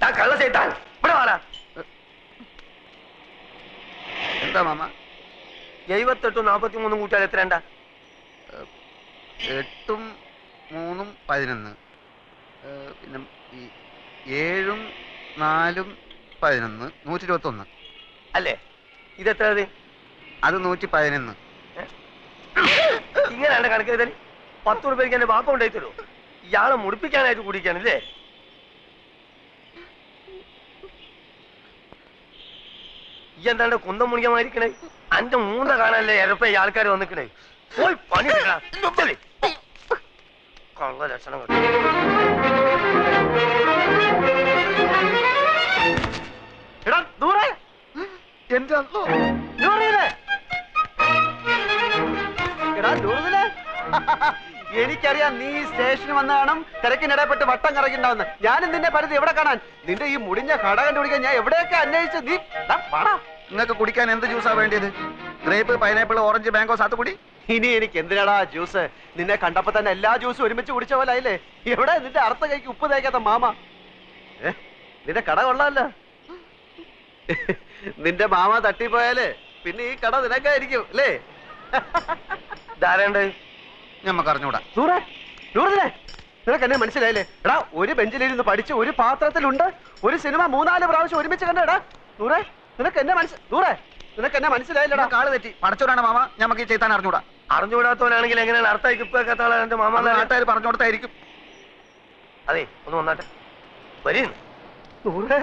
താ കള്ള ചെയ്താൻ ഇവിടെ വാടാ. എന്താ മാമ? എഴുപത്തെട്ടും നാൽപ്പത്തി മൂന്നും കൂട്ടിയാൽ എത്രണ്ട എട്ടും മൂന്നും പതിനൊന്ന്. പിന്നെ ഈ ഏഴും നാലും പതിനൊന്ന്. നൂറ്റി ഇരുപത്തൊന്ന് അല്ലേ? ഇതെത്ര ഇത് അത് നൂറ്റി പതിനൊന്ന് ഇങ്ങനെയാണ് കണക്ക് പത്ത് റുപ്യക്ക് എന്റെ ബാപ്പ ഉണ്ടായി തരൂ ഇയാളെ മുടിപ്പിക്കാനായിട്ട് കുടിക്കാനല്ലേ ഈ എന്താണ്ട് കുന്തം മുണിക്കമായിരിക്കണേ അന്റെ മൂന്ന കാണാനല്ലേ ഇരപ്പ ഈ ആൾക്കാർ വന്നിക്കണേ? പോയി പണി. കള്ള ലക്ഷണം. എടാ ദൂരെ. എന്റെ അല്ലോ. നൂറിനെ എടാ നൂറിനെ എനിക്കറിയാം നീ സ്റ്റേഷനിൽ വന്ന കാണും തിരക്കിനിടപെട്ട് വട്ടം കറങ്ങിണ്ടാവുന്ന. ഞാനും നിന്നെ പരിധി എവിടെ കാണാൻ? നിന്റെ ഈ മുടിഞ്ഞ കട കണ്ടുപിടിക്കാൻ ഞാൻ എവിടെയൊക്കെ അന്വേഷിച്ച്? നീ നിങ്ങൾക്ക് കുടിക്കാൻ എന്ത് ജ്യൂസാ വേണ്ടിയത്? ഗ്രേപ്പ് പൈനാപ്പിൾ ഓറഞ്ച് മാംഗോ സാത്തുകുടി ഇനി എനിക്ക് എന്തിനാടാ ജ്യൂസ്? നിന്നെ കണ്ടപ്പോ തന്നെ എല്ലാ ജ്യൂസും ഒരുമിച്ച് കുടിച്ച പോലെ ആയില്ലേ? എവിടെ നിന്റെ അർത്ഥ കൈക്ക് ഉപ്പ് തേക്കാത്ത മാമ? നിന്റെ കട കൊള്ളാമല്ലോ നിന്റെ മാമ തട്ടിപ്പോയാൽ പിന്നെ ഈ കട നിനക്കായിരിക്കും അല്ലേ? ധാരണ്ട് ഞമ്മക്ക് അറിഞ്ഞൂടാ നൂറെ നിനക്ക് എന്നെ മനസ്സിലായില്ലേ? എടാ ഒരു ബെഞ്ചിലിരുന്ന് പഠിച്ച് ഒരു പാത്രത്തിലുണ്ട് ഒരു സിനിമ മൂന്നാൽ പ്രാവശ്യം ഒരുമിച്ച് കണ്ടടാ. നൂറെ നിനക്ക് എന്നെ മനസ്സ് നൂറെ നിനക്ക് എന്നെ മനസ്സിലായില്ലടാ കാൾ തെറ്റി. പഠിച്ചോടാണ് മാമ ഞമ്മക്ക് ചെയ്താൻ അറിഞ്ഞൂടാ. അറിഞ്ഞുകൂടാത്തവനാണെങ്കിൽ എങ്ങനെയാണ് അർത്ഥായിക്ക് ഇപ്പൊക്കെ ആളെ എന്റെ മാമ? അത് നാട്ടുകാർ പറഞ്ഞു കൊടുത്തായിരിക്കും. അതെ ഒന്ന് വന്നാട്ടെ. വരി നൂറെ.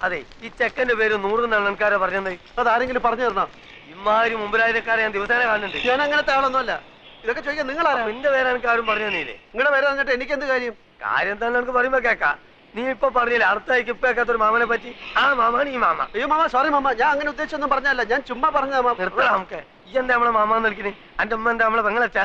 അതെ ഈ ചെക്കന്റെ പേര് നൂറ് നണ്ണൻകാരെ പറഞ്ഞത്. അതാരെങ്കിലും പറഞ്ഞു തരണോ ഇമാതിരി മുമ്പിലായക്കാരെ ഞാൻ ദിവസേന കാണുന്നുണ്ട്. ഞാൻ അങ്ങനത്തെ ആളൊന്നുമല്ല. ഇതൊക്കെ ചോദിക്കാൻ ആരാ നിന്റെ പേര് എനിക്ക് ആരും പറഞ്ഞു തന്നില്ലേ? നിങ്ങളുടെ പേര് തന്നിട്ട് എനിക്ക് എന്ത് കാര്യം? കാര്യം തന്നെ എനിക്ക് പറയുമ്പോ കേക്കാ നീ ഇപ്പൊ പറഞ്ഞില്ലേ അടുത്തായി ഇപ്പൊക്കാത്ത ഒരു മാമനെ പറ്റി? ആ മാമാണ് ഈ മാമ. അയ്യോ മാമ സോറി മാമ. ഞാൻ അങ്ങനെ ഉദ്ദേശിച്ചൊന്നും പറഞ്ഞല്ല ഞാൻ ചുമ്മാ പറഞ്ഞ നമുക്ക്. ഈ എന്താ നമ്മളെ മാമ വിളിക്കണേ? എന്റെ ഉമ്മ എന്താ നമ്മളെ പെങ്ങളച്ച?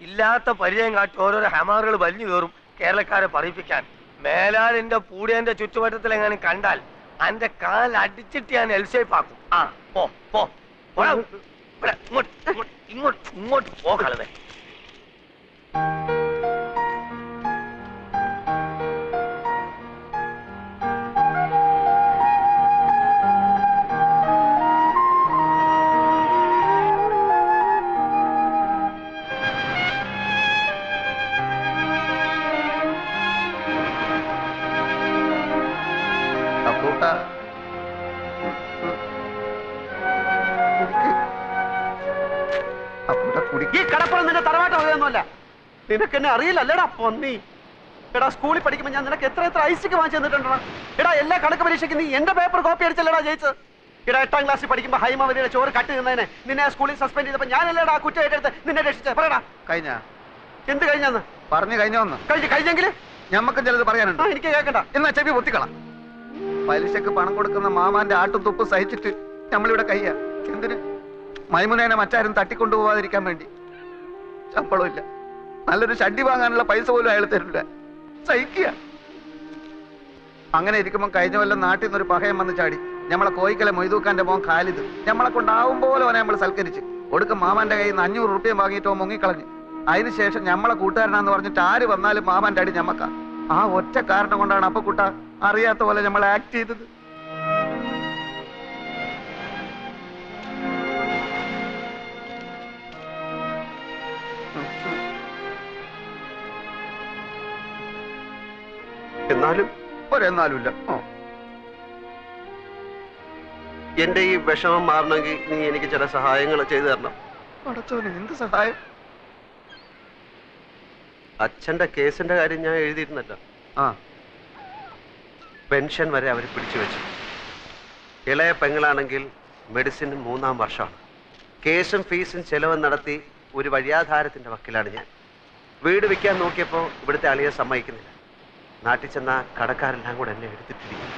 ഇല്ലാത്ത പരിചയം കാട്ടി ഓരോരോ ഹമാറുകൾ വലിഞ്ഞു കയറും കേരളക്കാരെ പറയിപ്പിക്കാൻ. മേലാലിന്റെ പൂടിയന്റെ ചുറ്റുവട്ടത്തിൽ എങ്ങനെ കണ്ടാൽ അന്റെ കാൽ അടിച്ചിട്ട് ഞാൻ എൽസേഫ് ആക്കും. ആ പോ പോ. ഇങ്ങോട്ട് ഇങ്ങോട്ട് ഇങ്ങോട്ട് ഇങ്ങോട്ട് പോ കളവേ അപ്പൂട്ട കുടിക്ക ഈ കടപ്പുറം നിന്റെ തറവാട്ട് വകയൊന്നുമല്ല. നിനക്ക് എന്നെ അറിയില്ലല്ലേടാ പൊന്നി. എടാ സ്കൂളിൽ പഠിക്കുമ്പോൾ ഞാൻ നിനക്ക് എത്ര എത്ര ഐസിക്ക് വാങ്ങിച്ചു തന്നിട്ടുണ്ടോ എടാ എല്ലാ കണക്ക് പരീക്ഷയ്ക്ക് നീ എന്റെ പേപ്പർ കോപ്പി അടിച്ചല്ലേടാ ജയിച്ചത്. എടാ എട്ടാം ക്ലാസ്സിൽ പഠിക്കുമ്പോൾ ഹൈമവതിയുടെ ചോറ് കട്ട് നിന്നതിനെ നിന്നെ സ്കൂളിൽ സസ്പെൻഡ് ചെയ്തപ്പോൾ ഞാനല്ലേടാ കുറ്റം ഏറ്റെടുത്ത് നിന്നെ രക്ഷിച്ചത്? പറയടാ. കഴിഞ്ഞ. എന്ത് കഴിഞ്ഞാന്ന്? പറഞ്ഞു കഴിഞ്ഞോന്ന് കഴിഞ്ഞു കഴിഞ്ഞെങ്കിൽ ഞമ്മക്ക് ചിലത് പറയാനുണ്ട്. എനിക്ക് കേൾക്കണ്ട എന്നാ ചെവി പൊത്തിക്കള. പലിശക്ക് പണം കൊടുക്കുന്ന മാമാന്റെ ആട്ടും തുപ്പും സഹിച്ചിട്ട് നമ്മളിവിടെ കയ്യ. എന്തിന്? മൈമുനേനെ മറ്റാരും തട്ടിക്കൊണ്ടുപോവാതിരിക്കാൻ വേണ്ടി. ശമ്പളം ഇല്ല നല്ലൊരു ചണ്ടി വാങ്ങാനുള്ള പൈസ പോലും അയാൾ തരില്ല. സഹിക്കുക. അങ്ങനെ ഇരിക്കുമ്പോൾ കഴിഞ്ഞ കൊല്ലം നാട്ടിൽ നിന്നൊരു പഹയം വന്ന് ചാടി. നമ്മളെ കോയിക്കലെ മൊയ്തൂക്കാന്റെ മോൻ ഖാലിദ്. നമ്മളെ കൊണ്ടാവും പോലെ അവനെ നമ്മൾ സൽക്കരിച്ച്. ഒടുക്കം മാമാന്റെ കയ്യിൽ നിന്ന് അഞ്ഞൂറ് റുപ്യം വാങ്ങിയിട്ട് മുങ്ങിക്കളഞ്ഞു. അതിനുശേഷം നമ്മളെ കൂട്ടുകാരനാന്ന് പറഞ്ഞിട്ട് ആര് വന്നാലും മാമാന്റെ അടി ഞമ്മക്കാ. ആ ഒറ്റ കാരണം കൊണ്ടാണ് അപ്പൊ കുട്ട അറിയാത്ത പോലെ നമ്മൾ ആക്ട് ചെയ്തത്. എന്നാലും ഒരെന്നാലുമില്ല എന്റെ ഈ വിഷമം മാറണമെങ്കിൽ നീ എനിക്ക് ചില സഹായങ്ങൾ ചെയ്തു തരണം. എന്ത് സഹായം? അച്ഛന്റെ കേസിന്റെ കാര്യം ഞാൻ എഴുതിയിരുന്നല്ലോ. ആ. പെൻഷൻ വരെ അവർ പിടിച്ചു വെച്ചു. ഇളയ പെങ്ങളാണെങ്കിൽ മെഡിസിൻ മൂന്നാം വർഷമാണ്. കേസും ഫീസും ചെലവ് നടത്തി ഒരു വഴിയാധാരത്തിന്റെ വക്കിലാണ് ഞാൻ. വീട് വിൽക്കാൻ നോക്കിയപ്പോൾ ഇവിടുത്തെ അളിയെ സമ്മതിക്കുന്നില്ല. നാട്ടിൽ ചെന്ന കടക്കാരെല്ലാം കൂടെ എന്നെ എടുത്തിട്ടിരിക്കുന്നു.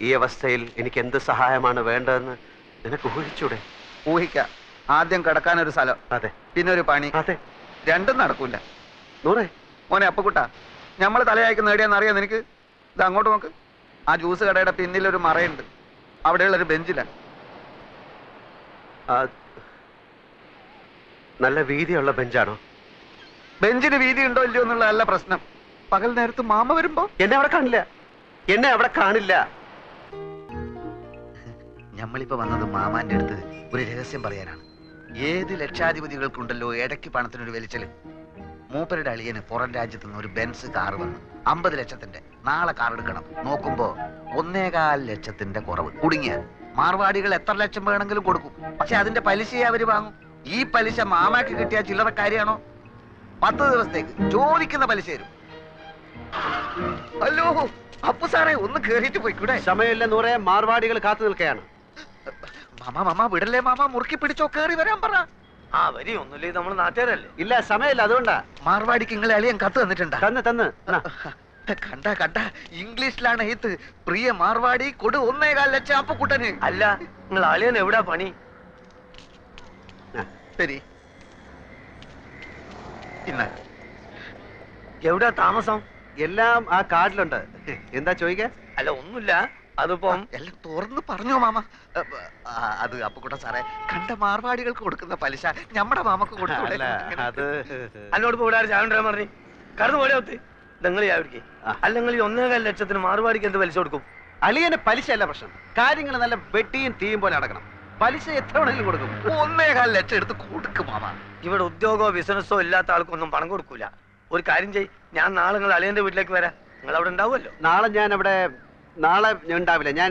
ഈ അവസ്ഥയിൽ എനിക്ക് എന്ത് സഹായമാണ് വേണ്ടതെന്ന് നിനക്ക് ഊഹിച്ചൂടെ? ഊഹിക്കാം. ആദ്യം കടക്കാൻ ഒരു സ്ഥലം അതെ. പിന്നെ ഒരു പണി. അതെ. രണ്ടും നടക്കൂല. നൂറേ. മോനെ അപ്പക്കുട്ട നമ്മൾ തലയായിക്ക് നേടിയെന്ന് അറിയാം നിനക്ക്? ഇത് അങ്ങോട്ട് നോക്ക്. ആ ജ്യൂസ് കടയുടെ പിന്നിലൊരു മറയുണ്ട്. അവിടെയുള്ള ഒരു ബെഞ്ചിലാണ് ആ, നല്ല വീതിയുള്ള ബെഞ്ചാണോ? ബെഞ്ചിന് വീതി ഉണ്ടോ ഇല്ലയോ എന്നുള്ളതല്ല പ്രശ്നം. പകൽ നേരത്ത് മാമ വരുമ്പോ? എന്നെ അവിടെ കാണില്ല. എന്നെ അവിടെ കാണില്ല. ഞമ്മളിപ്പോ വന്നത് മാമാന്റെ അടുത്ത് ഒരു രഹസ്യം പറയാനാണ്. ഏത് ലക്ഷാധിപതികൾക്കുണ്ടല്ലോ ഇടയ്ക്ക് പണത്തിനൊരു വലിച്ചൽ? മൂപ്പരുടെ അളിയന് പുറം രാജ്യത്ത് നിന്ന് ഒരു ബെൻസ് കാർ വന്നു. അമ്പത് ലക്ഷത്തിന്റെ. നാളെ കാർ എടുക്കണം. നോക്കുമ്പോ ഒന്നേകാൽ ലക്ഷത്തിന്റെ കുറവ്. കുടുങ്ങിയ. മാർവാടികൾ എത്ര ലക്ഷം വേണമെങ്കിലും കൊടുക്കും. പക്ഷെ അതിന്റെ പലിശയെ അവർ വാങ്ങും. ഈ പലിശ മാമാക്ക് കിട്ടിയ ചില്ലറ കാര്യമാണോ പത്ത് ദിവസത്തേക്ക് ചോദിക്കുന്ന പലിശ തരും. അല്ലോ അപ്പു സാറേ ഒന്ന് കേറിയിട്ട് പോയിക്കൂടെ? സമയമില്ല നൂറെ. മാർവാടികൾ കാത്തു നിൽക്കുകയാണ് മാമ മാമ വിടല്ലേ മാമ? മുറുക്കി പിടിച്ചോ കേറി വരാൻ പറ. ആ വരി ഒന്നുമില്ലേ നമ്മൾ നാട്ടുകാരല്ലേ? ഇല്ല സമയമില്ല അതുകൊണ്ടാ. മാർവാടിക്ക് നിങ്ങളെ അളിയൻ കത്ത് തന്നിട്ടുണ്ടാ തന്ന് തന്ന് കണ്ട കണ്ട. ഇംഗ്ലീഷിലാണ് എഴുത്ത് പ്രിയ മാർവാടി കൊടു ഒന്നേകാൽ ലക്ഷം അപ്പുക്കുട്ടന്. അല്ല നിങ്ങൾ അളിയൻ എവിടാ പണി. ശരി. എവിടാ താമസം? എല്ലാം ആ കാർഡിലുണ്ട് എന്താ ചോദിക്കാ? അല്ല ഒന്നുമില്ല. അതിപ്പം എല്ലാം തുറന്ന് പറഞ്ഞോ മാമ. അത് അപ്പുക്കുട്ട സാറേ കണ്ട മാർവാടികൾക്ക് കൊടുക്കുന്ന പലിശ നമ്മുടെ മാമക്ക് കൊടുത്തൂടെ? അല്ല അത് ഇവിടെ കൊണ്ടുവരാൻ പറഞ്ഞു. കടന്നു പോലെ ഒത്ത്. നിങ്ങൾ ചാവിടിക്ക് അല്ലെങ്കിൽ ഒന്നേകാൽ ലക്ഷത്തിന് മാറുപാടിക്ക് എന്ത് പലിശ കൊടുക്കും? അളിയന് പലിശ അല്ല പ്രശ്നം. കാര്യങ്ങൾ നല്ല വെട്ടിയും തീയും പോലെ അടക്കണം. പലിശ എത്ര വേണമെങ്കിലും കൊടുക്കും. ഒന്നേകാൽ ലക്ഷം എടുത്ത് കൊടുക്കും മാമ. ഇവിടെ ഉദ്യോഗമോ ബിസിനസ്സോ ഇല്ലാത്ത ആൾക്കൊന്നും പണം കൊടുക്കൂല. ഒരു കാര്യം ചെയ് ഞാൻ നാളെ നിങ്ങൾ അളിയന്റെ വീട്ടിലേക്ക് വരാം. നിങ്ങൾ അവിടെ ഉണ്ടാവുമല്ലോ. നാളെ ഞാൻ അവിടെ നാളെ ഞാൻ ഉണ്ടാവില്ല. ഞാൻ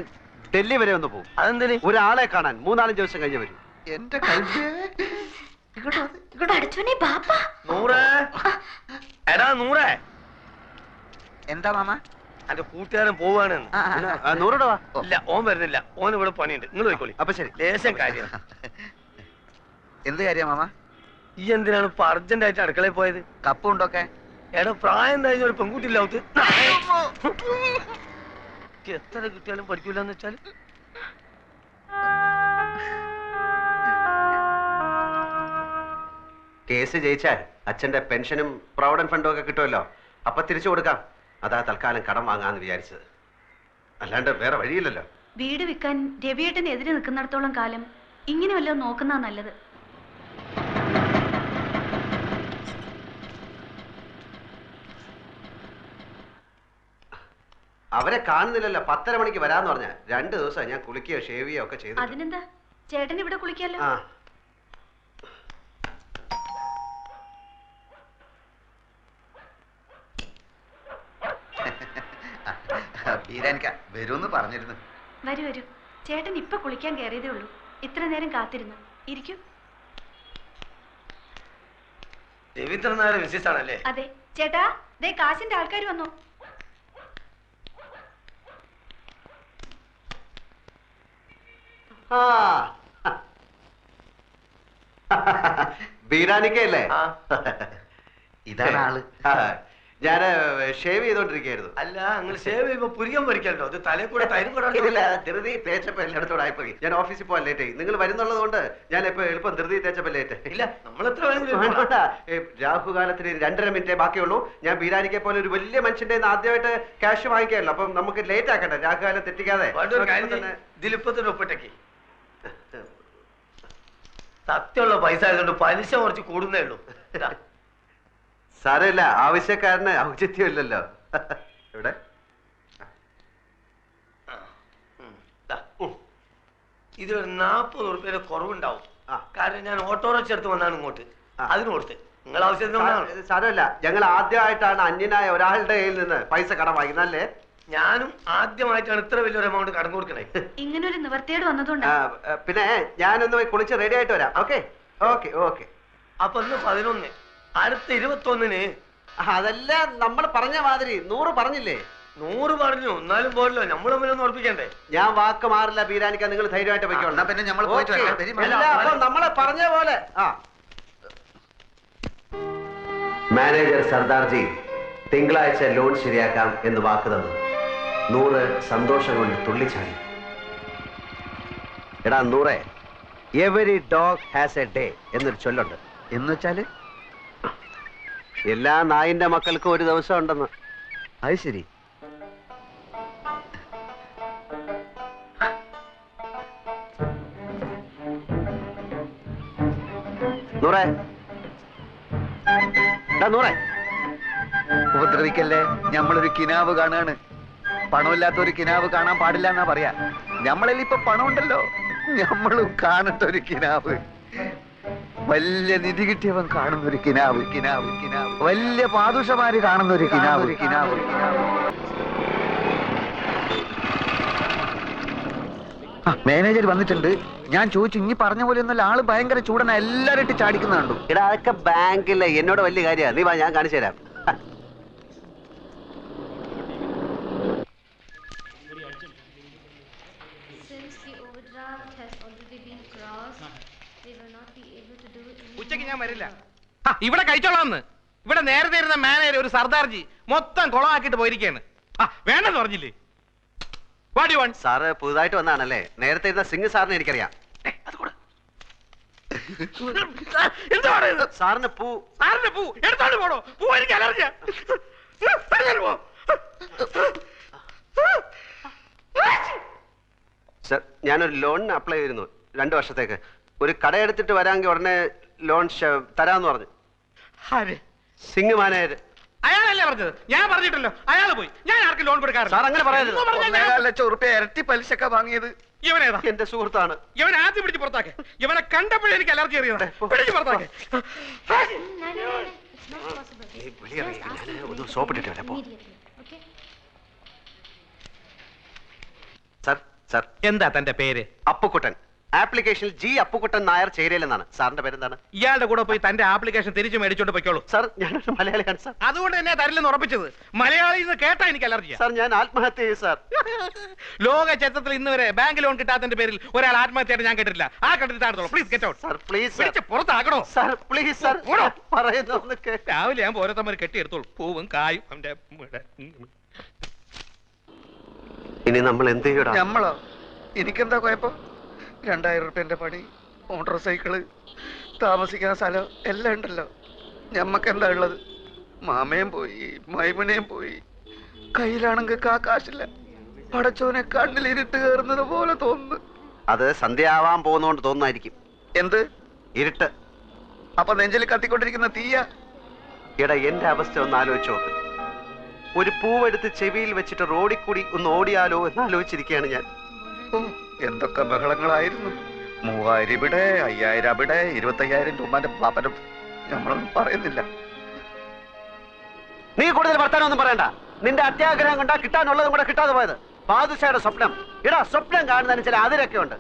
ഡൽഹി വരെ ഒന്ന് പോകും. അതെന്തിന്? ഒരാളെ കാണാൻ മൂന്നാലഞ്ച് ദിവസം കഴിഞ്ഞ് വരും. എന്റെ നൂറേ? എടാ നൂറേ? എന്താ മാമ? അന്റെ കൂട്ടുകാരൻ പോവാണ് നൂറ് ഇല്ല ഓൻ വരുന്നില്ല. ഓൻ ഇവിടെ പണിയുണ്ട്. നിങ്ങൾ പോയിക്കോളി. അപ്പൊ ശരി. ലേശം കാര്യം. എന്ത് കാര്യ മാമ? ഈ എന്തിനാണ് ഇപ്പൊ അർജന്റ് ആയിട്ട് അടുക്കളയിൽ പോയത്? കപ്പ് ഉണ്ടൊക്കെ. എടാ പ്രായം കഴിഞ്ഞ ഒരു പെൺകുട്ടി ഇല്ലാത്ത എത്ര കിട്ടിയാലും പഠിക്കൂലെന്ന് വെച്ചാൽ കേസ് ജയിച്ചാൽ അച്ഛന്റെ പെൻഷനും പ്രൊവിഡന്റ് ഫണ്ടും ഒക്കെ കിട്ടുമല്ലോ. അപ്പൊ തിരിച്ചു കൊടുക്കാം. അതാ തൽക്കാലം കടം വാങ്ങാന്ന് വിചാരിച്ചത്. അല്ലാണ്ട് വേറെ വഴിയില്ലല്ലോ. വീട് വിൽക്കാൻ രവിയേട്ടനെതിരെ നിൽക്കുന്നിടത്തോളം കാലം ഇങ്ങനെ വല്ലതും നോക്കുന്നതാ നല്ലത്. അവരെ കാണുന്നില്ലല്ലോ. പത്തര മണിക്ക് വരാന്ന് പറഞ്ഞ. രണ്ടു ദിവസം ഞാൻ കുളിക്കുകയോ ഷേവ് ചെയ്യുകയോ ഒക്കെ ചെയ്തു അതിനെന്താ? ചേട്ടൻ ഇവിടെ കുളിക്കാലോ? ആ. ബീരാനിക്ക വരുമെന്ന് പറഞ്ഞിരുന്നു. വരൂ വരൂ. ചേട്ടൻ ഇപ്പൊ കുളിക്കാൻ കയറിയതേ ഉള്ളൂ. ഇത്ര നേരം കാത്തിരുന്നു. ഇരിക്കൂ. മിസ്സിസ് ആണല്ലേ? അതെ. ചേട്ടാ ദേ കാശിന്റെ ആൾക്കാർ വന്നു? ബീരാനിക്കല്ലേ. ഇതാണ് ആൾ. ഞാൻ ഷേവ് ചെയ്തോണ്ടിരിക്കായിരുന്നു. അല്ല നിങ്ങൾ ഷേവ് ചെയ്യുമ്പോ പുരികം പറിക്കല്ലോ അത് തലയിൽ കൂടെ ധൃതി തേച്ചപ്പോ എല്ലായിടത്തോടെ ആയിപ്പോയി. ഞാൻ ഓഫീസിൽ പോകാൻ ലേറ്റ് ആയി. നിങ്ങൾ വരുന്നുള്ളത് കൊണ്ട് ഞാൻ ഇപ്പൊ എളുപ്പം ധൃതി തേച്ചപ്പോ ലേറ്റ് ഇല്ല നമ്മൾ എത്ര രാഹുകാലത്തിന് രണ്ടര മിനിറ്റേ ബാക്കിയുള്ളൂ. ഞാൻ ബീരാനിക്കെ പോലെ ഒരു വലിയ മനുഷ്യന്റെ ആദ്യമായിട്ട് ക്യാഷ് വാങ്ങിക്കാമല്ലോ അപ്പം നമുക്ക് ലേറ്റ് ആക്കട്ടെ. രാഹുകാലം തെറ്റിക്കാതെ. ദിലിപ്പത്തിന് ഒപ്പിട്ടേക്ക് സത്യമുള്ള പൈസ ആയതുകൊണ്ട് പലിശ കുറച്ച് കൂടുന്നേ ഉള്ളൂ. സാരമില്ല ആവശ്യക്കാരന് ഔചിത്യമില്ലല്ലോ ഇവിടെ. ഇതിലൊരു നാൽപ്പത് ഉറുപ്പ്യയുടെ കുറവുണ്ടാവും ആ. കാരണം ഞാൻ ഓട്ടോറിക്ഷ എടുത്ത് വന്നാണ് ഇങ്ങോട്ട്. അതിന് കൊടുത്ത് നിങ്ങൾ ആവശ്യത്തിന് സാരമില്ല ഞങ്ങൾ ആദ്യമായിട്ടാണ് അന്യനായ ഒരാളുടെ കയ്യിൽ നിന്ന് പൈസ കടം ഞാനും ആദ്യമായിട്ടാണ് ഇത്ര വലിയൊരു എമൗണ്ട് കടന്നു കൊടുക്കണേ. ഇങ്ങനെ ഒരു നിവർത്തിയോട് വന്നതുകൊണ്ടാ പിന്നെ ഞാനൊന്ന് പോയി കുളിച്ച് റെഡി ആയിട്ട് വരാം. ഓക്കെ? Okay okay. അപ്പൊ ഇന്ന് പതിനൊന്ന്. അടുത്ത ഇരുപത്തൊന്നിന്. അതെല്ലാം നമ്മൾ പറഞ്ഞ മാതിരി നൂറ് പറഞ്ഞില്ലേ? നൂറ് പറഞ്ഞു. എന്നാലും പോരല്ലോ. നമ്മൾ തമ്മിലൊന്നും ഓർപ്പിക്കണ്ടേ ഞാൻ വാക്ക് മാറില്ല ബീരാനിക്ക നിങ്ങൾ ധൈര്യമായിട്ട് പൊയ്ക്കോളാം പിന്നെ. അപ്പോൾ നമ്മളെ പറഞ്ഞ പോലെ ആ. മാനേജർ സർദാർജി തിങ്കളാഴ്ച ലോൺ ശരിയാക്കാം എന്ന് വാക്ക് തന്നു. നൂറ് സന്തോഷം കൊണ്ട് തുള്ളിച്ചാടി എടാ നൂറെ every dog has a day എന്നൊരു ചൊല്ലുണ്ട്. എന്ന് വെച്ചാൽ? എല്ലാ നായിന്റെ മക്കൾക്കും ഒരു ദിവസം ഉണ്ടെന്ന്. അത് ശരി. നൂറെ. ഉപദ്രവിക്കല്ലേ? ഞമ്മളൊരു കിനാവ് കാണാണ്. പണമില്ലാത്ത ഒരു കിനാവ് കാണാൻ പാടില്ല എന്നാ പറയാ. ഞമ്മളിൽ ഇപ്പൊ പണമുണ്ടല്ലോ. ഞമ്മളും കാണട്ട ഒരു കിനാവ്. വലിയ നിധി കിട്ടിയവൻ കാണുന്ന ഒരു കിനാവ് കിനാവ് കിനാവ്. വലിയ പാദുഷമാര് കാണുന്ന ഒരു കിനാവ്. കിനാവ് മാനേജർ വന്നിട്ടുണ്ട്. ഞാൻ ചോദിച്ചു ഇനി പറഞ്ഞ പോലെ ഒന്നല്ല ആൾ ഭയങ്കര ചൂടന എല്ലാരും ഇട്ട് ചാടിക്കുന്ന കണ്ടു. എടാ അതൊക്കെ ബാങ്കിലെ എന്നോട് വലിയ കാര്യമാണ് നീ വാ ഞാൻ കാണിച്ചു തരാം. ഉച്ചയ്ക്ക് ഞാൻ വരില്ല. ആ, ഇവിടെ കഴിച്ചോളാന്ന്. ഇവിടെ നേരത്തെ ഇരുന്ന മാനേജർ ഒരു സർദാർജി മൊത്തം കുളമാക്കിട്ട് പോയിരിക്കാണ് ആ വേണ്ടെന്ന് പറഞ്ഞില്ലേ? വാടി വൺ സാറ് പുതുതായിട്ട് വന്നാണല്ലേ? നേരത്തെ ഇരുന്ന സിംഗ് സാറിനെ എനിക്കറിയാം. സാറിന് പൂ. സാറിന് പൂ. എടുത്തോണ്ട് പോണോ പൂ എനിക്ക് അലർജിയാ. പോ. സർ ഞാനൊരു ലോണിന് അപ്ലൈ ചെയ്തിരുന്നു രണ്ട് വർഷത്തേക്ക്. ഒരു കടയെടുത്തിട്ട് വരാമെങ്കിൽ ഉടനെ ലോൺ തരാന്ന് തരാമെന്ന് പറഞ്ഞു. ആര്? സിംഗ് മാനേജർ അയാളല്ലേ പറഞ്ഞത്? ഞാൻ പറഞ്ഞിട്ടല്ലോ. അയാൾ പോയി. ഞാൻ ആർക്കും ലോൺ കൊടുക്കാറില്ല. സാർ അങ്ങനെ ഞാൻ- ലക്ഷം ഉറുപ്പ്യ ഇരട്ടി പലിശക്ക വാങ്ങിയത്. ഇവനേതാ? എന്റെ സുഹൃത്താണ്. ഇവൻ ആദ്യം പിടിച്ച് പുറത്താക്കെ. ഇവനെ കണ്ടപ്പോഴേ എനിക്ക് അലർജി അറിയാതെ പിടിച്ച് പുറത്താക്കെ. No, sir. എന്താ തന്റെ പേര്? അപ്പുക്കുട്ടൻ. ആപ്ലിക്കേഷനിൽ ജി അപ്പുക്കുട്ടൻ നായർ ചേരിയിലെന്നാണ്. സാറിന്റെ പേരെന്താണ്? ഇയാളുടെ കൂടെ പോയി തന്റെ ആപ്ലിക്കേഷൻ തിരിച്ചു മേടിച്ചോണ്ട് പോയിക്കോളൂ. സാർ ഞാനൊരു മലയാളിയാണ് സാർ. അതുകൊണ്ട് തന്നെ തരില്ലെന്ന് ഉറപ്പിച്ചത്. മലയാളി എന്ന് കേട്ടാ എനിക്ക് അലർജിയാ. സാർ ഞാൻ ആത്മഹത്യ ചെയ്തു സാർ. ലോക ചരിത്രത്തിൽ ഇന്ന് വരെ ബാങ്ക് ലോൺ കിട്ടാത്തതിന്റെ പേരിൽ ഒരാൾ ആത്മഹത്യയായിട്ട് ഞാൻ കേട്ടിട്ടില്ല. ആ കണ്ടിട്ട് താഴത്തോളൂ please get out sir please പുറത്താക്കണോ? Sir please sir. പറയുന്നു രാവിലെ ഞാൻ ഓരോരുത്തന്മാർ കെട്ടിയെടുത്തോളൂ. പൂവും കായും അവന്റെ. ഇനി നമ്മൾ എന്ത് ചെയ്യടാ? നമ്മളോ എനിക്കെന്താ കുഴപ്പം? രണ്ടായിരം റുപ്യന്റെ പണി മോട്ടോർ സൈക്കിൾ താമസിക്കുന്ന സ്ഥലം എല്ലാം ഉണ്ടല്ലോ. ഞമ്മക്ക് എന്താ ഉള്ളത്? മാമയും പോയി മൈമനയും പോയി. കയ്യിലാണെങ്കിൽ കാശില്ല. പടച്ചോനെ കണ്ണിലിരുട്ട് കയറുന്നത് പോലെ തോന്നുന്നു. അത് സന്ധ്യയാവാൻ പോകുന്നോണ്ട് തോന്നായിരിക്കും എന്ത്? ഇരുട്ട്. അപ്പൊ നെഞ്ചിൽ കത്തിക്കൊണ്ടിരിക്കുന്ന തീയ? എടാ എന്റെ അവസ്ഥ ഒന്ന് ആലോചിച്ച് നോക്ക്. ഒരു പൂവെടുത്ത് ചെവിയിൽ വെച്ചിട്ട് റോഡിൽ കൂടി ഒന്ന് ഓടിയാലോ എന്ന് ആലോചിച്ചിരിക്കുകയാണ് ഞാൻ. എന്തൊക്കെ ബഹളങ്ങളായിരുന്നു. മൂവായിരം ഇവിടെ അയ്യായിരം അവിടെ ഇരുപത്തയ്യായിരം രൂപന്റെ പാപ്പനം. നമ്മളൊന്നും പറയുന്നില്ല. നീ കൂടുതൽ വർത്താനൊന്നും പറയണ്ട. നിന്റെ അത്യാഗ്രഹം കണ്ടാ കിട്ടാനുള്ളതും കൂടെ കിട്ടാതെ പോയത്. ബാദുഷയുടെ സ്വപ്നം. ഇടാ സ്വപ്നം കാണുന്നതിന് ചില അതിരൊക്കെ ഉണ്ട്.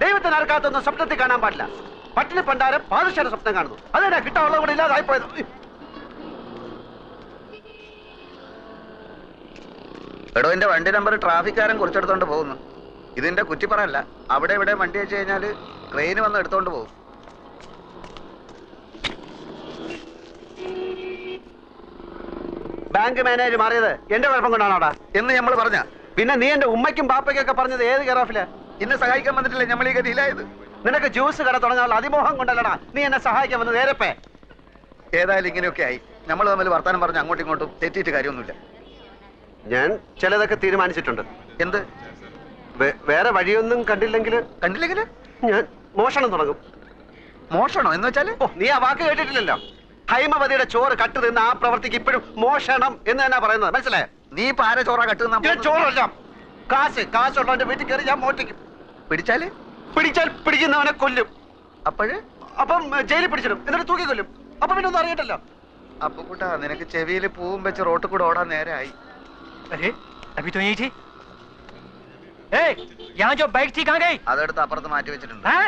ദൈവത്തിന് അർക്കാത്തൊന്നും സ്വപ്നത്തിൽ കാണാൻ പാടില്ല. പട്ടിണി പണ്ടാരം ബാദുഷയുടെ സ്വപ്നം കാണുന്നു. അതെന്നാ കിട്ടാനുള്ളത് കൂടെ ഇല്ലാതായി പോയത് എടോ എന്റെ വണ്ടി നമ്പർ ട്രാഫിക്കാരൻ കുറിച്ചെടുത്തോണ്ട് പോകുന്നു. ഇതിന്റെ കുറ്റിപ്പറല്ല അവിടെ ഇവിടെ വണ്ടി വെച്ച് കഴിഞ്ഞാൽ ട്രെയിൻ വന്ന് എടുത്തോണ്ട് പോകും. ബാങ്ക് മാനേജർ മാറിയത് എന്റെ കുഴപ്പം കൊണ്ടാണോടാ? എന്ന് നമ്മൾ പറഞ്ഞ. പിന്നെ നീ എന്റെ ഉമ്മയ്ക്കും പാപ്പയ്ക്കൊക്കെ പറഞ്ഞത് ഏത് കെറാഫിൽ ഇന്ന് സഹായിക്കാൻ വന്നിട്ടില്ല നമ്മൾ ഈ ഗതിയിലായത്. നിനക്ക് ജ്യൂസ് കട തുടങ്ങാനുള്ള അതിമോഹം കൊണ്ടല്ലടാ നീ എന്നെ സഹായിക്കാൻ വന്നത് നേരപ്പേ. ഏതായാലും ഇങ്ങനെയൊക്കെ ആയി. നമ്മൾ തമ്മിൽ വർത്താനം പറഞ്ഞ് അങ്ങോട്ടും ഇങ്ങോട്ടും തെറ്റിയിട്ട് കാര്യമൊന്നുമില്ല. ഞാൻ ചിലതൊക്കെ തീരുമാനിച്ചിട്ടുണ്ട്. എന്ത്? വേറെ വഴിയൊന്നും കണ്ടില്ലെങ്കിൽ കണ്ടില്ലെങ്കിൽ? ഞാൻ മോഷണം തുടങ്ങും. മോഷണോ? എന്ന് വെച്ചാൽ? ഓ നീ ആ വാക്ക് കേട്ടിട്ടില്ലല്ലോ. ഹൈമവതിയുടെ ചോറ് കട്ട് തിന്ന ആ പ്രവർത്തിക്ക് ഇപ്പോഴും മോഷണം എന്ന് തന്നെ പറയുന്നത്. മനസ്സിലായോ? നീ പാര ചോറ കട്ട് ഞാൻ ചോറല്ല കാശ് കാശുള്ളവന്റെ വീട്ടിൽ കയറി ഞാൻ മോഷ്ടിക്കും. പിടിച്ചാൽ? പിടിച്ചാൽ പിടിക്കുന്നവനെ കൊല്ലും. അപ്പോഴ്? അപ്പം ജയിലിൽ പിടിച്ചിടും. എന്നിട്ട് തൂക്കി കൊല്ലും അപ്പൊ പിന്നെ ഒന്നും അറിയട്ടല്ലോ അപ്പൊ കൂട്ടാ നിനക്ക് ചെവിയിൽ പൂവും വെച്ച് റോട്ടിൽ കൂടെ ഓടാൻ നേരായി. अरे अभी तो यही थी ए, यहाँ जो बाइक थी कहाँ गई അതെടുത്ത് അപ്പുറത്ത് മാറ്റി വെച്ചിട്ടുണ്ട് हाँ?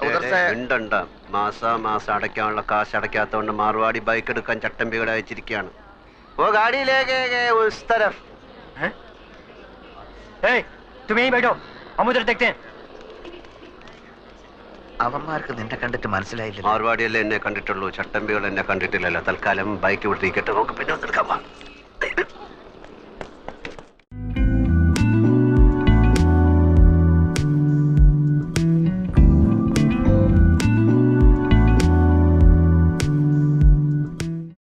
ഉദർ സേ- ഉണ്ടുണ്ട് മാസ മാസം അടയ്ക്കാനുള്ള കാശ് അടയ്ക്കാത്തോണ്ട് മാർവാടി ബൈക്ക് എടുക്കാൻ ചട്ടമ്പികളെ അയച്ചിരിക്കുകയാണ് ഓ ഗാഡിയിലേക്ക് ഉസ് തരഫ് हैं? ए, तुम यहीं बैठो हम उधर देखते हैं അവന്മാർക്ക് നിന്നെ കണ്ടിട്ട് മനസ്സിലായില്ല മാർവാടിയല്ലേ എന്നെ കണ്ടിട്ടുള്ളൂ ചട്ടമ്പികൾ എന്നെ കണ്ടിട്ടില്ലല്ലോ തൽക്കാലം ബൈക്ക് വിട്ടിരിക്കട്ടെ നമുക്ക് പിന്നെ ഒന്ന് എടുക്കാം വാ.